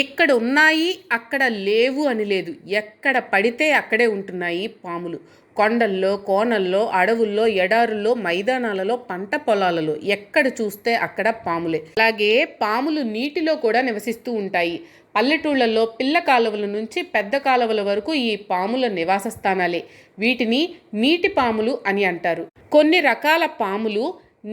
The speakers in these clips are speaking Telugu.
ఇక్కడ ఉన్నాయి అక్కడ లేవు అని లేదు. ఎక్కడ పడితే అక్కడే ఉంటున్నాయి పాములు. కొండల్లో కోనల్లో అడవుల్లో ఎడారుల్లో మైదానాలలో పంట పొలాలలో ఎక్కడ చూస్తే అక్కడ పాములే. అలాగే పాములు నీటిలో కూడా నివసిస్తూ ఉంటాయి. పల్లెటూళ్ళల్లో పిల్ల కాలువల నుంచి పెద్ద కాలువల వరకు ఈ పాముల నివాస స్థానాలే. వీటిని నీటి పాములు అని అంటారు. కొన్ని రకాల పాములు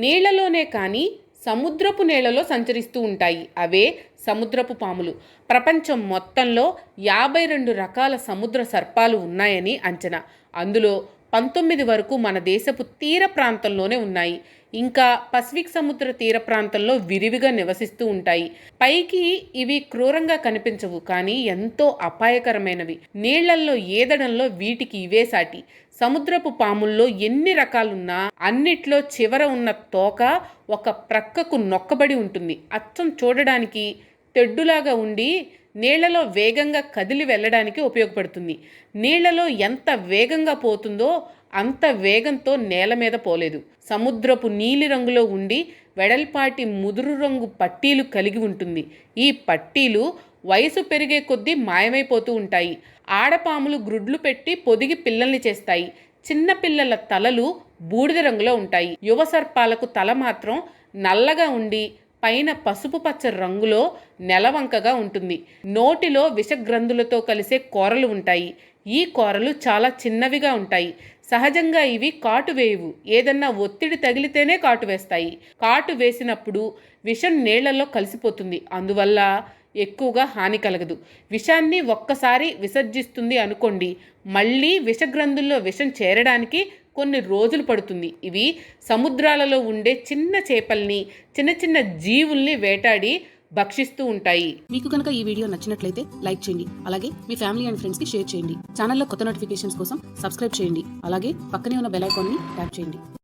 నీళ్ళలోనే కానీ సముద్రపు నేలలో సంచరిస్తూ ఉంటాయి. అవే సముద్రపు పాములు. ప్రపంచం మొత్తంలో యాభై రెండు రకాల సముద్ర సర్పాలు ఉన్నాయని అంచనా. అందులో పంతొమ్మిది వరకు మన దేశపు తీర ప్రాంతంలోనే ఉన్నాయి. ఇంకా పసిఫిక్ సముద్ర తీర ప్రాంతంలో విరివిగా నివసిస్తూ ఉంటాయి. పైకి ఇవి క్రూరంగా కనిపించవు కానీ ఎంతో అపాయకరమైనవి. నీళ్ళల్లో ఏదడంలో వీటికి ఇవే సాటి. సముద్రపు పాముల్లో ఎన్ని రకాలున్నా అన్నిట్లో చివర ఉన్న తోక ఒక ప్రక్కకు నొక్కబడి ఉంటుంది. అచ్చం చూడడానికి తెడ్డులాగా ఉండి నీళ్ళలో వేగంగా కదిలి వెళ్ళడానికి ఉపయోగపడుతుంది. నీళ్ళలో ఎంత వేగంగా పోతుందో అంత వేగంతో నేల మీద పోలేదు. సముద్రపు నీలి రంగులో ఉండి వెడల్పాటి ముదురు రంగు పట్టీలు కలిగి ఉంటుంది. ఈ పట్టీలు వయసు పెరిగే కొద్దీ మాయమైపోతూ ఉంటాయి. ఆడపాములు గ్రుడ్లు పెట్టి పొదిగి పిల్లల్ని చేస్తాయి. చిన్నపిల్లల తలలు బూడిద రంగులో ఉంటాయి. యువ సర్పాలకు తల మాత్రం నల్లగా ఉండి పైన పసుపు పచ్చ రంగులో నెలవంకగా ఉంటుంది. నోటిలో విషగ్రంథులతో కలిసే కూరలు ఉంటాయి. ఈ కూరలు చాలా చిన్నవిగా ఉంటాయి. సహజంగా ఇవి కాటు వేయవు. ఏదన్నా ఒత్తిడి తగిలితేనే కాటు వేస్తాయి. కాటు వేసినప్పుడు విషం నీళ్ళలో కలిసిపోతుంది. అందువల్ల ఎక్కువగా హాని కలగదు. విషాన్ని ఒక్కసారి విసర్జిస్తుంది అనుకోండి. మళ్ళీ విషగ్రంథుల్లో విషం చేరడానికి కొన్ని రోజులు పడుతుంది. ఇవి సముద్రాలలో ఉండే చిన్న చేపల్ని చిన్న చిన్న జీవుల్ని వేటాడి భక్షిస్తూ ఉంటాయి. మీకు కనుక ఈ వీడియో నచ్చినట్లయితే లైక్ చేయండి. అలాగే మీ ఫ్యామిలీ అండ్ ఫ్రెండ్స్కి షేర్ చేయండి. ఛానల్లో కొత్త నోటిఫికేషన్స్ కోసం సబ్స్క్రైబ్ చేయండి. అలాగే పక్కనే ఉన్న బెల్ ఐకాన్ని ట్యాప్ చేయండి.